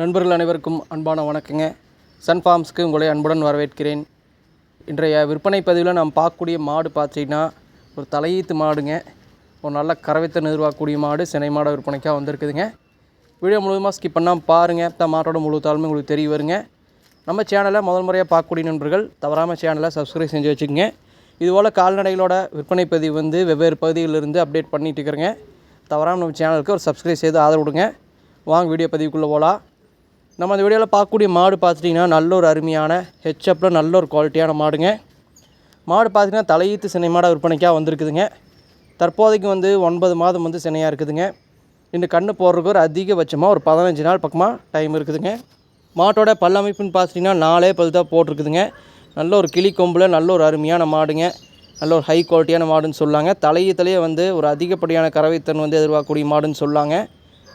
நண்பர்கள் அனைவருக்கும் அன்பான வணக்கங்க. சன் ஃபார்ம்ஸ்க்கு உங்களை அன்புடன் வரவேற்கிறேன். இன்றைய விற்பனை பதிவில் நாம் பார்க்கக்கூடிய மாடு பார்த்தீங்கன்னா ஒரு தலையீத்து மாடுங்க. ஒரு நல்ல கறவைத்த நிர்வாகக்கூடிய மாடு சினை மாடை விற்பனைக்காக வந்திருக்குதுங்க. வீடியோ முழுவதுமாக ஸ்கிப் பண்ணால் பாருங்கள் தான் மாட்டோட முழு தாழ்மை உங்களுக்கு தெரிய வருங்க. நம்ம சேனலை முதல் முறையாக பார்க்கக்கூடிய நண்பர்கள் தவறாமல் சேனலை சப்ஸ்கிரைப் செஞ்சு வச்சுக்கோங்க. இதுபோல் கால்நடைகளோட விற்பனை பதிவு வந்து வெவ்வேறு பகுதிகளிலிருந்து அப்டேட் பண்ணிகிட்டு இருக்கிறேங்க. தவறாமல் நம்ம சேனலுக்கு ஒரு சப்ஸ்கிரைப் செய்து ஆதரவு கொடுங்க. வாங்க வீடியோ பதிவுக்குள்ளே போகலாம் நம்ம அந்த வீடியோவில் பார்க்கக்கூடிய மாடு பார்த்துட்டிங்கன்னா நல்ல ஒரு அருமையான ஹெச்அப்பில் நல்ல ஒரு குவாலிட்டியான மாடுங்க. மாடு பார்த்திங்கன்னா தலையீத்து சினை மாடாக விற்பனைக்காக வந்திருக்குதுங்க. தற்போதைக்கு வந்து ஒன்பது மாதம் வந்து சினையாக இருக்குதுங்க. இந்த கண்ணு போடுறதுக்கு ஒரு அதிகபட்சமாக ஒரு பதினஞ்சு நாள் பக்கமாக டைம் இருக்குதுங்க. மாட்டோட பல்லமைப்புன்னு பார்த்துட்டிங்கன்னா நாலே பல் தான் போட்டிருக்குதுங்க. நல்ல ஒரு கிளி கொம்பில் நல்ல ஒரு அருமையான மாடுங்க. நல்ல ஒரு ஹை குவாலிட்டியான மாடுன்னு சொல்லாங்க. தலையீத்துலேயே வந்து ஒரு அதிகப்படியான கறவைத்தன் வந்து எதிர்பார்க்கக்கூடிய மாடுன்னு சொல்லாங்க.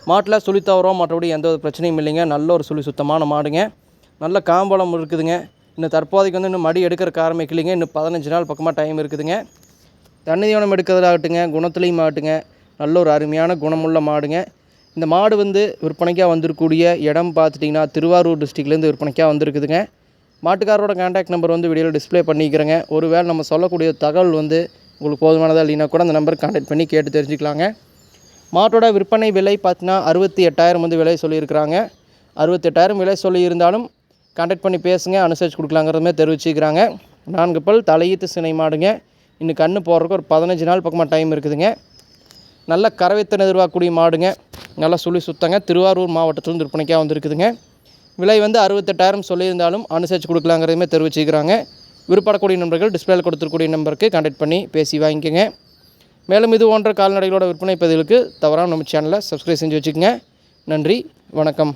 மாட்டில் சுழி தவறோ மற்றபடி எந்த ஒரு பிரச்சனையும் இல்லைங்க. நல்ல ஒரு சுழி சுத்தமான மாடுங்க. நல்ல காம்பளம் இருக்குதுங்க. இன்னும் தற்போதைக்கு வந்து இன்னும் மடி எடுக்கிறக்கு ஆரம்பிக்கலைங்க. இன்னும் பதினஞ்சு நாள் பக்கமாக டைம் இருக்குதுங்க. தண்ணி தீவனம் எடுக்கிறதாகட்டுங்க குணத்துலேயும் ஆகட்டுங்க. நல்ல ஒரு அருமையான குணமுள்ள மாடுங்க. இந்த மாடு வந்து விற்பனைக்காக வந்திருக்கக்கூடிய இடம் பார்த்துட்டிங்கன்னா திருவாரூர் டிஸ்ட்ரிக்ட்லேருந்து விற்பனைக்காக வந்திருக்குதுங்க. மாட்டுக்காரரோட கான்டாக்ட் நம்பர் வந்து வீடியோவில் டிஸ்ப்ளே பண்ணிக்கிறேங்க. ஒருவேளை நம்ம சொல்லக்கூடிய தகவல் வந்து உங்களுக்கு போதுமானதாக இல்லைன்னா கூட அந்த நம்பருக்கு கான்டாக்ட் பண்ணி கேட்டு தெரிஞ்சுக்கலாங்க. மாட்டோட விற்பனை விலை பார்த்தீங்கன்னா அறுபத்தி எட்டாயிரம் வந்து விலை சொல்லியிருக்கிறாங்க. அறுபத்தெட்டாயிரம் விலை சொல்லியிருந்தாலும் கான்டாக்ட் பண்ணி பேசுங்க அனுசரித்து கொடுக்கலாங்கிறதுமே தெரிவிச்சுக்கிறாங்க. நான்கு பல் தலையீத்து சினை மாடுங்க. இன்னும் கன்று போடுறதுக்கு ஒரு பதினஞ்சு நாள் பக்கமாக டைம் இருக்குதுங்க. நல்ல கரவைத்தன் எதிர்பார்க்கக்கூடிய மாடுங்க. நல்லா சுழி சுத்தங்க. திருவாரூர் மாவட்டத்திலிருந்து விற்பனைக்காக வந்திருக்குதுங்க. விலை வந்து அறுபத்தெட்டாயிரம் சொல்லியிருந்தாலும் அனுசரித்து கொடுக்கலாங்கிறதுமே தெரிவிச்சுக்கிறாங்க. விருப்பப்படக்கூடிய நண்பர்கள் டிஸ்பிளேல கொடுத்துருக்கூடிய நம்பருக்கு கான்டாக்ட் பண்ணி பேசி வாங்கிக்கோங்க. மேலும் இது போன்ற கால்நடைகளோட விற்பனை பதிவுகளுக்கு தவறாமல் நம்ம சேனலை சப்ஸ்கிரைப் செஞ்சு வச்சுக்கோங்க. நன்றி வணக்கம்.